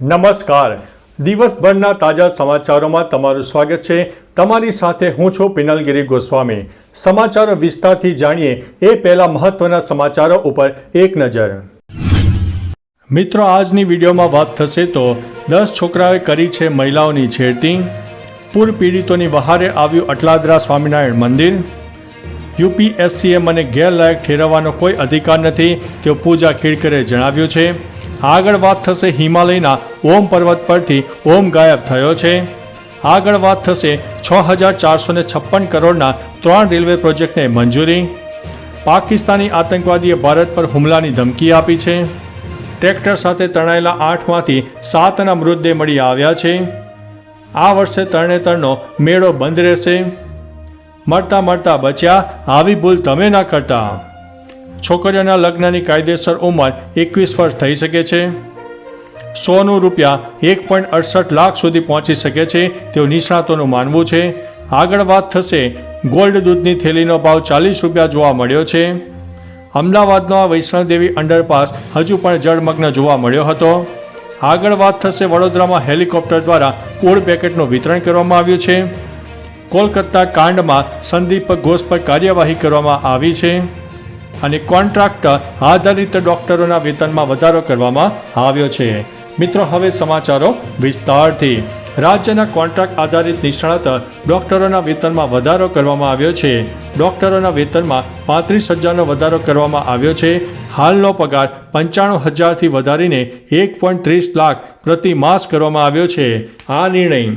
નમસ્કાર. દિવસભરના તાજા સમાચારોમાં તમારું સ્વાગત છે. તમારી સાથે હું છું પિનલગીરી ગોસ્વામી. સમાચારો વિસ્તારથી જાણીએ એ પહેલા મહત્વના સમાચારો ઉપર એક નજર. મિત્રો, આજની વિડીયોમાં વાત થશે તો દસ છોકરાઓએ કરી છે મહિલાઓની છેડતી. પૂર પીડિતોની વહારે આવ્યું અટલાદરા સ્વામિનારાયણ મંદિર. યુપીએસસીએ મને ગેરલાયક ઠેરવવાનો કોઈ અધિકાર નથી તેવું પૂજા ખેડકરે જણાવ્યું છે. આગળ વાત થશે હિમાલયના ઓમ પર્વત પરથી ઓમ ગાયબ થયો છે. આગળ વાત થશે છ હજાર ચારસો ને છપ્પન કરોડના ત્રણ રેલવે પ્રોજેક્ટને મંજૂરી. પાકિસ્તાની આતંકવાદીએ ભારત પર હુમલાની ધમકી આપી છે. ટ્રેક્ટર સાથે તણાયેલા આઠમાંથી સાતના મૃતદેહ મળી આવ્યા છે. આ વર્ષે તરણેતરનો મેળો બંધ રહેશે. મળતા મળતા બચ્યા, આવી ભૂલ તમે ના કરતા. છોકરીઓના લગ્નની કાયદેસર ઉંમર એકવીસ વર્ષ થઈ શકે છે. સોનું રૂપિયા એક પોઈન્ટ અડસઠ લાખ સુધી પહોંચી શકે છે તેવું નિષ્ણાતોનું માનવું છે. આગળ વાત થશે, ગોલ્ડ દૂધની થેલીનો ભાવ ચાલીસ રૂપિયા જોવા મળ્યો છે. અમદાવાદનો વૈષ્ણવદેવી અંડરપાસ હજુ પણ જળમગ્ન જોવા મળ્યો હતો. આગળ વાત થશે વડોદરામાં હેલિકોપ્ટર દ્વારા કોળ પેકેટનું વિતરણ કરવામાં આવ્યું છે. કોલકાતા કાંડમાં સંદીપ ઘોષ પર કાર્યવાહી કરવામાં આવી છે. અને કોન્ટ્રાક્ટ આધારિત ડોક્ટરોના વેતનમાં વધારો કરવામાં આવ્યો છે. મિત્રો, હવે સમાચારો વિસ્તારથી. રાજ્યના કોન્ટ્રાક્ટ આધારિત નિષ્ણાત ડોક્ટરોના વેતનમાં વધારો કરવામાં આવ્યો છે. ડોક્ટરોના વેતનમાં પાંત્રીસ હજારનો વધારો કરવામાં આવ્યો છે. હાલનો પગાર પંચાણું હજારથી વધારીને એક પોઈન્ટ ત્રીસ લાખ પ્રતિ માસ કરવામાં આવ્યો છે. આ નિર્ણય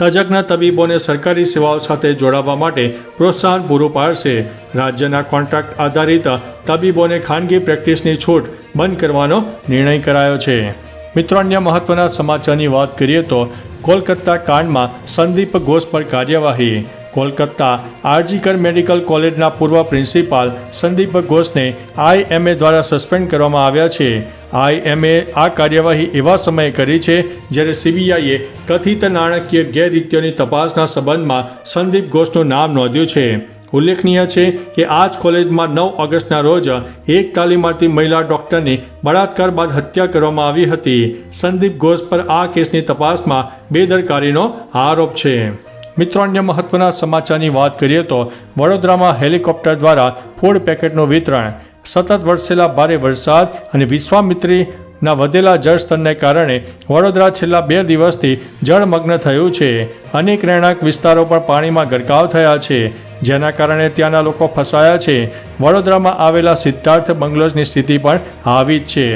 તજજ્ઞ તબીબોને સરકારી સેવાઓ સાથે જોડાવા માટે પ્રોત્સાહન પૂરું પાડશે. રાજ્યના કોન્ટ્રાક્ટ આધારિત તબીબોને ખાનગી પ્રેક્ટિસની છૂટ બંધ કરવાનો નિર્ણય કરાયો છે. મિત્રો, અન્ય મહત્વના સમાચારની વાત કરીએ તો કોલકાતા કાંડમાં સંદીપ ઘોષ પર કાર્યવાહી. કોલકાતા આરજીકર મેડિકલ કોલેજના પૂર્વ પ્રિન્સિપાલ સંદીપ ઘોષને આઈએમએ દ્વારા સસ્પેન્ડ કરવામાં આવ્યા છે. આઈએમએ આ કાર્યવાહી એવા સમયે કરી છે જ્યારે સીબીઆઈએ કથિત નાણાકીય ગેરરીતિઓની તપાસના સંબંધમાં સંદીપ ઘોષનું નામ નોંધ્યું છે. ઉલ્લેખનીય છે કે આ જ કોલેજમાં નવ ઓગસ્ટના રોજ એક તાલીમાર્થી મહિલા ડોક્ટરની બળાત્કાર બાદ હત્યા કરવામાં આવી હતી. સંદીપ ઘોષ પર આ કેસની તપાસમાં બેદરકારીનો આરોપ છે. મિત્રો, અન્ય મહત્વના સમાચારની વાત કરીએ તો વડોદરામાં હેલિકોપ્ટર દ્વારા ફૂડ પેકેટનું વિતરણ. સતત વરસેલા ભારે વરસાદ અને વિશ્વામિત્રીના વધેલા જળસ્તરને કારણે વડોદરા છેલ્લા બે દિવસથી જળમગ્ન થયું છે. અનેક રહેણાંક વિસ્તારો પર પાણીમાં ગરકાવ થયા છે. જેના કારણે ત્યાંના લોકો ફસાયા છે. વડોદરામાં આવેલા સિદ્ધાર્થ બંગલોઝની સ્થિતિ પણ આવી જ છે.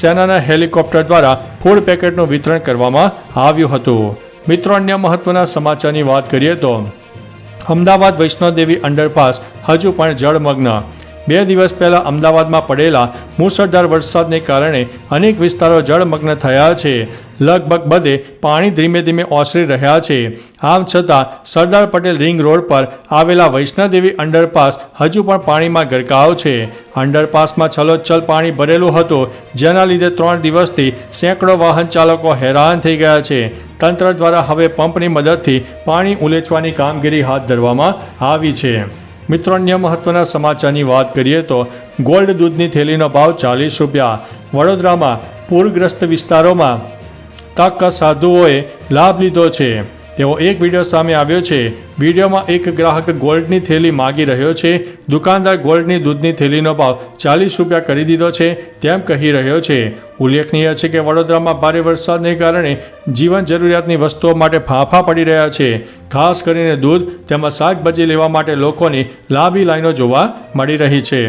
સેનાના હેલિકોપ્ટર દ્વારા ફૂડ પેકેટનું વિતરણ કરવામાં આવ્યું હતું. મિત્રો, અન્ય મહત્વના સમાચારની વાત કરીએ તો અમદાવાદ વૈષ્ણોદેવી અંડરપાસ હજુ પણ જળમગ્ન. બે દિવસ પહેલાં અમદાવાદમાં પડેલા મુસળધાર વરસાદને કારણે અનેક વિસ્તારો જળમગ્ન થયા છે. લગભગ બધે પાણી ધીમે ધીમે ઓસરી રહ્યા છે. આમ છતાં, સરદાર પટેલ રિંગ રોડ પર આવેલા વૈષ્ણોદેવી અંડરપાસ હજુ પણ પાણીમાં ગરકાવ છે. અંડરપાસમાં છલોછલ પાણી ભરેલું હતું, જેના લીધે ત્રણ દિવસથી સેંકડો વાહન ચાલકો હેરાન થઈ ગયા છે. તંત્ર દ્વારા હવે પંપની મદદથી પાણી ઉલેચવાની કામગીરી હાથ ધરવામાં આવી છે. મિત્રો, અન્ય મહત્વના સમાચારની વાત કરીએ તો ગોલ્ડ દૂધની થેલીનો ભાવ ચાલીસ રૂપિયા. વડોદરામાં પૂરગ્રસ્ત વિસ્તારોમાં તક સાધુઓએ લાભ લીધો છે. તેવો એક વીડિયો સામે આવ્યો છે. વિડીયોમાં એક ગ્રાહક ગોલ્ડની થેલી માગી રહ્યો છે. દુકાનદાર ગોલ્ડની દૂધની થેલીનો ભાવ ચાલીસ રૂપિયા કરી દીધો છે તેમ કહી રહ્યો છે. ઉલ્લેખનીય છે કે વડોદરામાં ભારે વરસાદને કારણે જીવન જરૂરિયાતની વસ્તુઓ માટે ફાંફા પડી રહ્યા છે. ખાસ કરીને દૂધ તેમજ શાકભાજી લેવા માટે લોકોની લાંબી લાઈનો જોવા મળી રહી છે.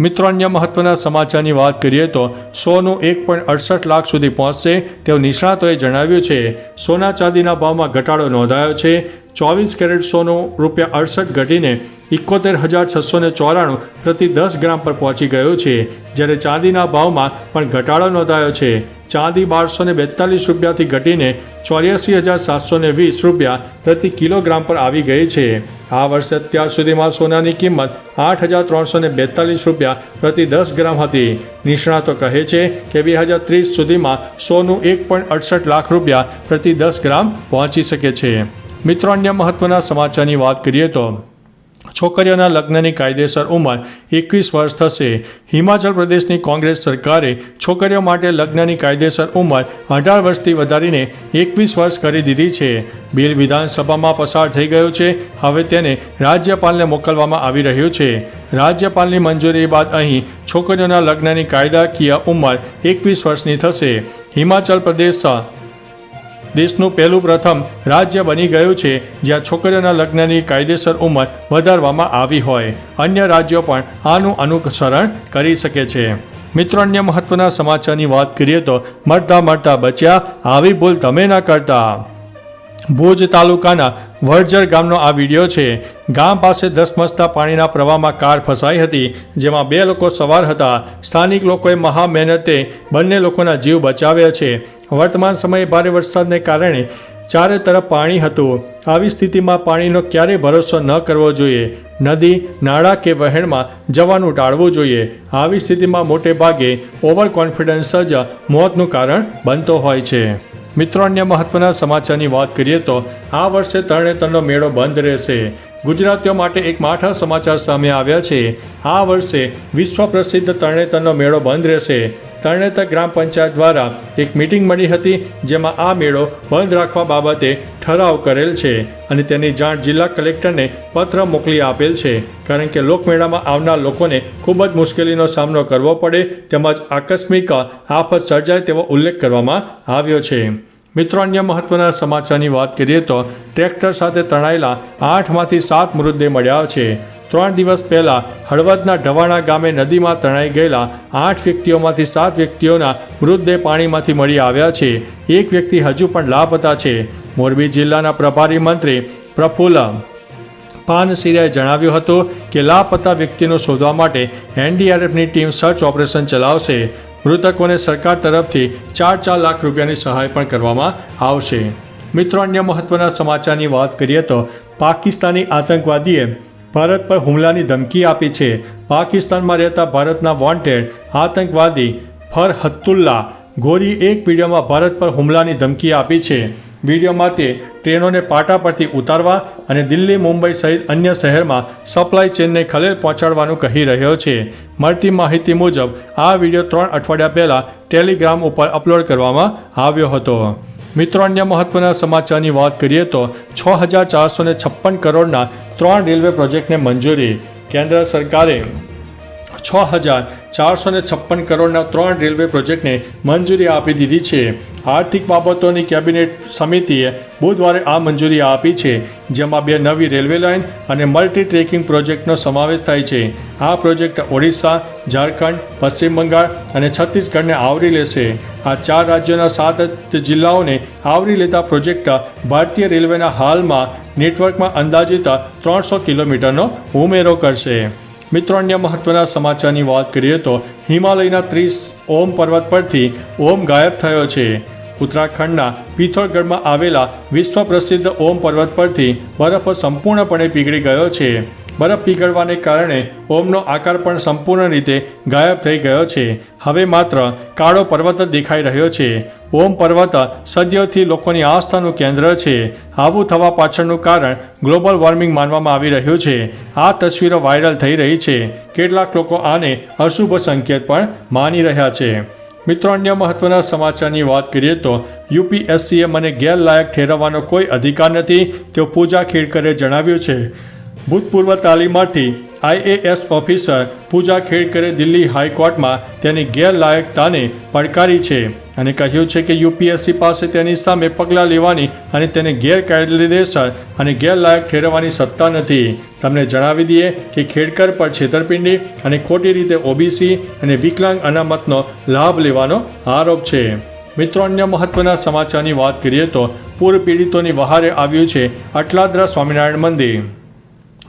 મિત્રો, અન્ય મહત્વના સમાચારની વાત કરીએ તો સોનું એક પોઈન્ટ અડસઠ લાખ સુધી પહોંચશે તેવું નિષ્ણાતોએ જણાવ્યું છે. સોના ચાંદીના ભાવમાં ઘટાડો નોંધાયો છે. ચોવીસ કેરેટ સોનું રૂપિયા અડસઠ ઘટીને એકોતેર હજાર છસો ને ચોરાણું પ્રતિ દસ ગ્રામ પર પહોંચી ગયું છે. જ્યારે ચાંદીના ભાવમાં પણ ઘટાડો નોંધાયો છે. ચાંદી બારસો ને બેતાલીસ રૂપિયાથી ઘટીને ચોર્યાસી હજાર સાતસો ને વીસ રૂપિયા પ્રતિ કિલોગ્રામ પર આવી ગઈ છે. આ વર્ષે અત્યાર સુધીમાં સોનાની કિંમત આઠ હજાર ત્રણસો ને બેતાલીસ રૂપિયા પ્રતિ દસ ગ્રામ હતી. નિષ્ણાતો કહે છે કે બે હજાર ત્રીસ સુધીમાં સોનું એક પોઈન્ટ અડસઠ લાખ રૂપિયા પ્રતિ દસ ગ્રામ પહોંચી શકે છે. મિત્રો, અન્ય મહત્વના સમાચારની વાત કરીએ તો છોકરીઓના લગ્નની કાયદેસર ઉંમર એકવીસ વર્ષ થશે. હિમાચલ પ્રદેશની કોંગ્રેસ સરકારે છોકરીઓ માટે લગ્નની કાયદેસર ઉંમર અઢાર વર્ષથી વધારીને એકવીસ વર્ષ કરી દીધી છે. બિલ વિધાનસભામાં પસાર થઈ ગયો છે. હવે તેને રાજ્યપાલને મોકલવામાં આવી રહ્યું છે. રાજ્યપાલની મંજૂરી બાદ અહીં છોકરીઓના લગ્નની કાયદાકીય ઉંમર એકવીસ વર્ષની થશે. હિમાચલ પ્રદેશ દેશનું પહેલું પ્રથમ રાજ્ય બની ગયું છે, જ્યાં છોકરીઓના લગ્નની કાયદેસર ઉંમર વધારવામાં આવી હોય. અન્ય રાજ્યો પણ આનું અનુસરણ કરી શકે છે. મિત્રો, અન્ય મહત્વના સમાચારની વાત કરીએ તો મળતા મળતા બચ્યા, આવી ભૂલ તમે ન કરતા. ભુજ તાલુકાના વરજર ગામનો આ વીડિયો છે. ગામ પાસે ધસમસતા પાણીના પ્રવાહમાં કાર ફસાઈ હતી, જેમાં બે લોકો સવાર હતા. સ્થાનિક લોકોએ મહા મહેનતે બંને લોકોના જીવ બચાવ્યા છે. વર્તમાન સમયે ભારે વરસાદને કારણે ચારે તરફ પાણી હતું. આવી સ્થિતિમાં પાણીનો ક્યારેય ભરોસો ન કરવો જોઈએ. નદી, નાળા કે વહેણમાં જવાનું ટાળવું જોઈએ. આવી સ્થિતિમાં મોટે ભાગે ઓવર કોન્ફિડન્સ જ મોતનું કારણ બનતો હોય છે. મિત્રો, અન્ય મહત્વના સમાચારની વાત કરીએ તો આ વર્ષે તરણેતરનો મેળો બંધ રહેશે. ગુજરાતીઓ માટે એક માઠા સમાચાર સામે આવ્યા છે. આ વર્ષે વિશ્વ પ્રસિદ્ધ તરણેતરનો મેળો બંધ રહેશે. તરણેતર ગ્રામ પંચાયત દ્વારા એક મિટિંગ મળી હતી, જેમાં આ મેળો બંધ રાખવા બાબતે ઠરાવ કરેલ છે અને તેની જાણ જિલ્લા કલેક્ટરને પત્ર મોકલી આપેલ છે. કારણ કે લોકમેળામાં આવનાર લોકોને ખૂબ જ મુશ્કેલીનો સામનો કરવો પડે, તેમજ આકસ્મિક આફત સર્જાય તેવો ઉલ્લેખ કરવામાં આવ્યો છે. મિત્રો, અન્ય મહત્વના સમાચારની વાત કરીએ તો ટ્રેક્ટર સાથે તણાયેલા આઠમાંથી સાત મૃતદેહ મળ્યા છે. ત્રણ દિવસ પહેલાં હળવદના ઢવાણા ગામે નદીમાં તણાઈ ગયેલા આઠ વ્યક્તિઓમાંથી સાત વ્યક્તિઓના મૃતદેહ પાણીમાંથી મળી આવ્યા છે. એક વ્યક્તિ હજુ પણ લાપતા છે. મોરબી જિલ્લાના પ્રભારી મંત્રી પ્રફુલ્લ પાનસિરિયાએ જણાવ્યું હતું કે લાપતા વ્યક્તિનો શોધવા માટે એનડીઆરએફની ટીમ સર્ચ ઓપરેશન ચલાવશે. મૃતકોને સરકાર તરફથી ચાર ચાર લાખ રૂપિયાની સહાય પણ કરવામાં આવશે. મિત્રો, અન્ય મહત્વના સમાચારની વાત કરીએ તો પાકિસ્તાની આતંકવાદીએ ભારત પર હુમલાની ધમકી આપી છે. પાકિસ્તાનમાં રહેતા ભારતના વોન્ટેડ આતંકવાદી ફરહતુલ્લા ગોરી એક વિડીયોમાં ભારત પર હુમલાની ધમકી આપી છે. વિડીયોમાં તે ટ્રેનોને પાટા પરથી ઉતારવા અને દિલ્હી, મુંબઈ સહિત અન્ય શહેરમાં સપ્લાય ચેનને ખલેલ પહોંચાડવાનું કહી રહ્યો છે. મળતી માહિતી મુજબ, આ વીડિયો ત્રણ અઠવાડિયા પહેલાં ટેલિગ્રામ ઉપર અપલોડ કરવામાં આવ્યો હતો. મિત્રો, અન્ય મહત્વના સમાચારની વાત કરીએ તો છ હજાર ચારસો ને છપ્પન કરોડના ત્રણ રેલવે પ્રોજેક્ટને મંજૂરી. કેન્દ્ર સરકારે છ હજાર ચારસો ને છપ્પન કરોડના ત્રણ રેલવે પ્રોજેક્ટને મંજૂરી આપી દીધી છે. આર્થિક બાબતોની કેબિનેટ સમિતિએ બુધવારે આ મંજૂરી આપી છે, જેમાં બે નવી રેલવે લાઇન અને મલ્ટી ટ્રેકિંગ પ્રોજેક્ટનો સમાવેશ થાય છે. આ પ્રોજેક્ટ ઓડિશા, ઝારખંડ, પશ્ચિમ બંગાળ અને છત્તીસગઢને આવરી લેશે. આ ચાર રાજ્યોના સાત જિલ્લાઓને આવરી લેતા પ્રોજેક્ટ ભારતીય રેલવેના હાલમાં નેટવર્કમાં અંદાજિત ત્રણસો કિલોમીટરનો ઉમેરો કરશે. મિત્રો, અન્ય મહત્વના સમાચારની વાત કરીએ તો હિમાલયના ત્રીસ ઓમ પર્વત પરથી ઓમ ગાયબ થયો છે. ઉત્તરાખંડના પિથોરગઢમાં આવેલા વિશ્વ પ્રસિદ્ધ ઓમ પર્વત પરથી બરફ સંપૂર્ણપણે પીગળી ગયો છે. બરફ પીગળવાને કારણે ઓમનો આકાર પણ સંપૂર્ણ રીતે ગાયબ થઈ ગયો છે. હવે માત્ર કાળો પર્વત જ દેખાઈ રહ્યો છે. ઓમ પર્વત સદીઓથી લોકોની આસ્થાનું કેન્દ્ર છે. આવું થવા પાછળનું કારણ ગ્લોબલ વોર્મિંગ માનવામાં આવી રહ્યું છે. આ તસવીરો વાયરલ થઈ રહી છે. કેટલાક લોકો આને અશુભ સંકેત પણ માની રહ્યા છે. મિત્રો, અન્ય મહત્વના સમાચારની વાત કરીએ તો યુપીએસસીએ મને ગેરલાયક ઠેરવવાનો કોઈ અધિકાર નથી તેવું પૂજા ખેડકરે જણાવ્યું છે. ભૂતપૂર્વ તાલીમાર્થી આઈએએસ ઓફિસર પૂજા ખેડકરે દિલ્હી હાઈકોર્ટમાં તેની ગેરલાયકતાને પડકારી છે અને કહ્યું છે કે યુપીએસસી પાસે તેની સામે પગલાં લેવાની અને તેને ગેરકાયદેસર અને ગેરલાયક ઠેરવવાની સત્તા નથી. તમને જણાવી દઈએ કે ખેડકર પર છેતરપિંડી અને ખોટી રીતે ઓબીસી અને વિકલાંગ અનામતનો લાભ લેવાનો આરોપ છે. મિત્રો, અન્ય મહત્વના સમાચારની વાત કરીએ તો પૂર પીડિતોની વહારે આવ્યું છે અટલાદરા સ્વામિનારાયણ મંદિર.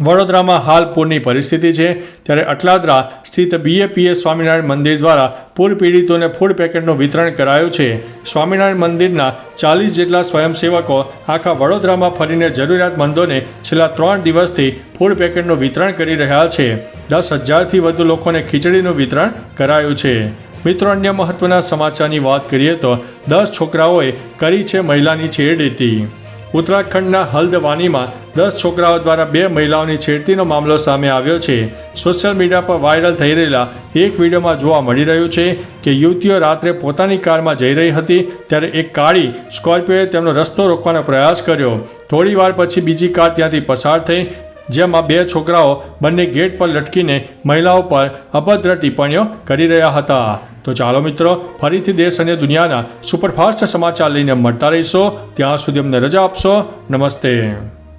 વડોદરામાં હાલ પૂરની પરિસ્થિતિ છે. ત્યારે અટલાદરા સ્થિત બીએપીએ સ્વામિનારાયણ મંદિર દ્વારા પૂર પીડિતોને ફૂડ પેકેટનું વિતરણ કરાયું છે. સ્વામિનારાયણ મંદિરના ચાલીસ જેટલા સ્વયંસેવકો આખા વડોદરામાં ફરીને જરૂરિયાતમંદોને છેલ્લા ત્રણ દિવસથી ફૂડ પેકેટનું વિતરણ કરી રહ્યા છે. દસ હજારથી વધુ લોકોને ખીચડીનું વિતરણ કરાયું છે. મિત્રો, અન્ય મહત્વના સમાચારની વાત કરીએ તો દસ છોકરાઓએ કરી છે મહિલાની છેડતી. ઉત્તરાખંડના હલ્દવાનીમાં દસ છોકરાઓ દ્વારા બે મહિલાઓની છેડતીનો મામલો સામે આવ્યો છે. સોશિયલ મીડિયા પર વાયરલ થઈ રહેલા એક વિડીયોમાં જોવા મળી રહ્યું છે કે યુવતીઓ રાત્રે પોતાની કારમાં જઈ રહી હતી, ત્યારે એક કાળી સ્કોર્પિયોએ તેમનો રસ્તો રોકવાનો પ્રયાસ કર્યો. થોડી વાર પછી બીજી કાર ત્યાંથી પસાર થઈ, જેમાં બે છોકરાઓ બંને ગેટ પર લટકીને મહિલાઓ પર અભદ્ર ટિપ્પણીઓ કરી રહ્યા હતા. તો ચાલો મિત્રો, ફરીથી દેશ અને દુનિયાના સુપરફાસ્ટ સમાચાર લઈને મળતા રહીશો. ત્યાં સુધી અમને રજા આપશો. નમસ્તે.